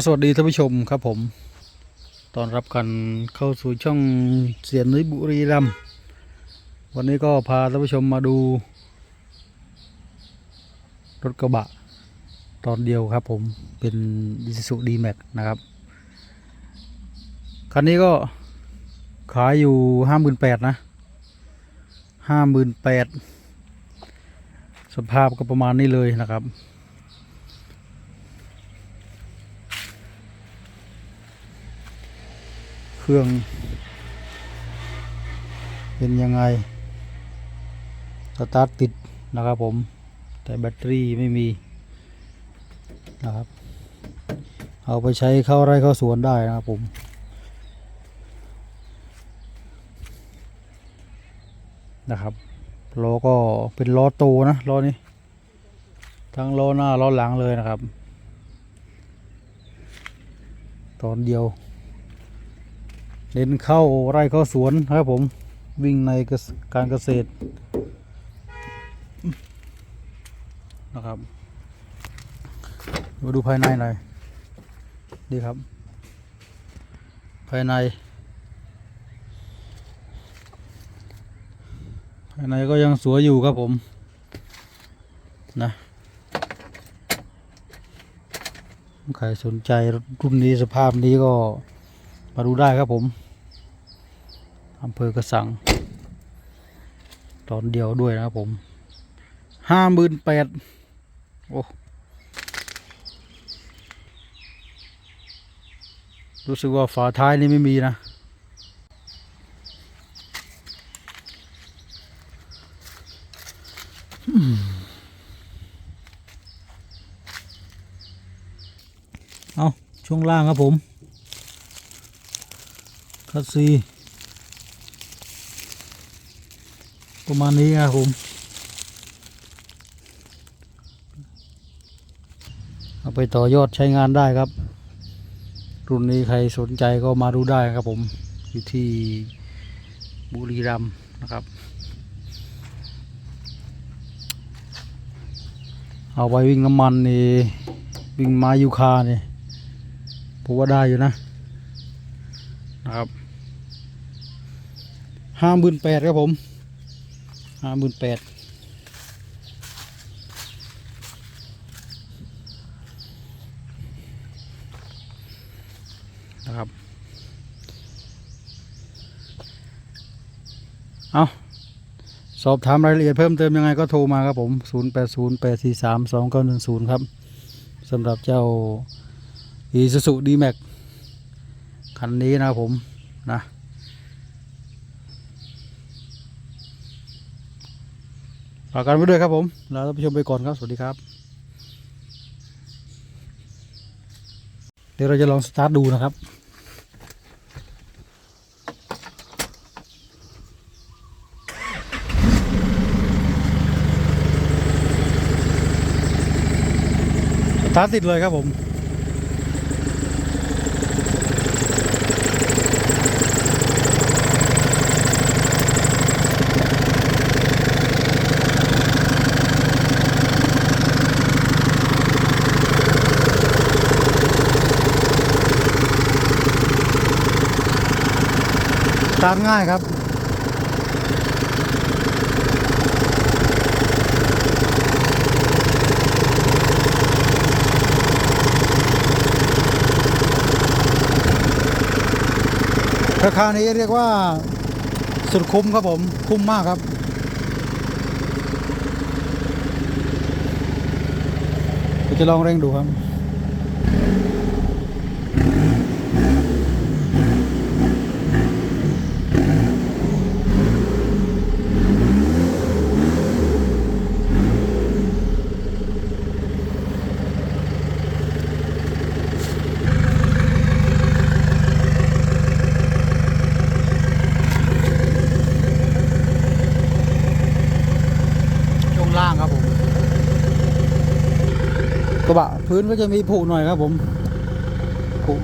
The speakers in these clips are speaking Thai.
สวัสดีท่านผู้ชมครับผม ตอนรับกันเข้าสู่ช่องเสียนนุ้ยบุรีรัมย์วันนี้ก็พาท่านผู้ชมมาดู รถกระบะ ตอนเดียวครับผมเป็นอิซูดีแม็กนะครับ คันนี้ก็ขายอยู่ห้าหมื่นแปดนะห้าหมื่นแปดสภาพก็ประมาณนี้เลยนะครับ เครื่อง เป็นยังไง สตาร์ทติดนะครับผม แต่แบตเตอรี่ไม่มีนะครับ เอาไปใช้เข้าไร่เข้าสวนได้นะครับผมนะครับล้อก็เป็นล้อโตนะล้อนี้ ทั้งล้อหน้าล้อหลังเลยนะครับ ตอนเดียว เน้นเข้าไร่เข้าสวนครับผมวิ่งในการเกษตรนะครับมาดูภายในหน่อยดีครับ ภายใน ภายในก็ยังสวยอยู่ครับผมนะใครสนใจรุ่นนี้สภาพนี้ก็ มาดูได้ครับผมอำเภอกระสัง ตอนเดียวด้วยนะครับผมห้าหมื่นแปดโอ้รู้สึกว่าฝาท้ายนี่ไม่มีนะ เอาช่วงล่างครับผม คัสซีประมาณนี้ครับผมเอาไปต่อยอดใช้งานได้ครับ รุ่นนี้ใครสนใจก็มาดูได้ครับผม อยู่ที่บุรีรัมย์นะครับ เอาไปวิ่งน้ำมันนี่วิ่งมายูคานี่ผมว่าได้อยู่นะ นะครับ ห้าหมื่นแปดครับผมห้าหมื่นแปดนะครับ เอาสอบถามรายละเอียดเพิ่มเติมยังไงก็โทรมาครับผม 0 8 0 8 4 3 2 9 1 0 ครับสำหรับเจ้า Isuzu D-Max คันนี้นะครับผมนะ ฝากกันไว้ด้วยครับผมลาท่านผู้ชมไปก่อนครับ สวัสดีครับ เดี๋ยวเราจะลองสตาร์ทดูนะครับสตาร์ทติดเลยครับผม ตาร์ทง่ายครับ ราคานี้เรียกว่าสุดคุ้มครับผม คุ้มมากครับจะลองเร่งดูครับ ล่างครับผมกระบะพื้นก็จะมีผุหน่อยครับผมผุ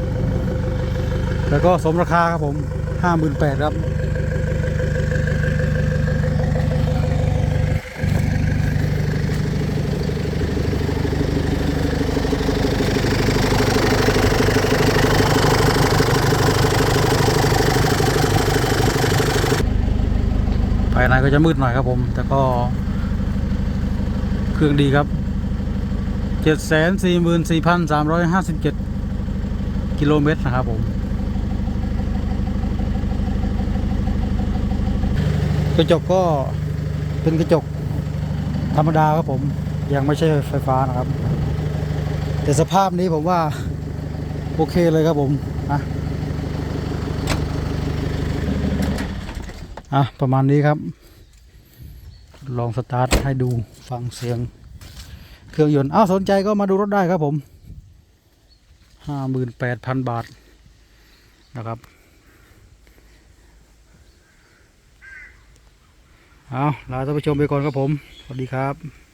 แล้วก็สมราคาครับผมห้าหมื่นแปดครับภายในก็จะมืดหน่อยครับผม แต่ก็ เครื่องดีครับเจ็ดแสนสี่หมื่นสี่พันสามร้อยห้าสิบเจ็ดกิโลเมตรนะครับผม กระจกก็เป็นกระจกธรรมดาครับผม ยังไม่ใช่ไฟฟ้านะครับ แต่สภาพนี้ผมว่า โอเคเลยครับผมนะอะ ประมาณนี้ครับ ลองสตาร์ทให้ดูฟังเสียง เครื่องยนต์อ้าวสนใจก็มาดูรถได้ครับผมห้าหมื่นแปดพันบาทนะครับเอาลาท่านผู้ชมไปก่อนครับผม สวัสดีครับ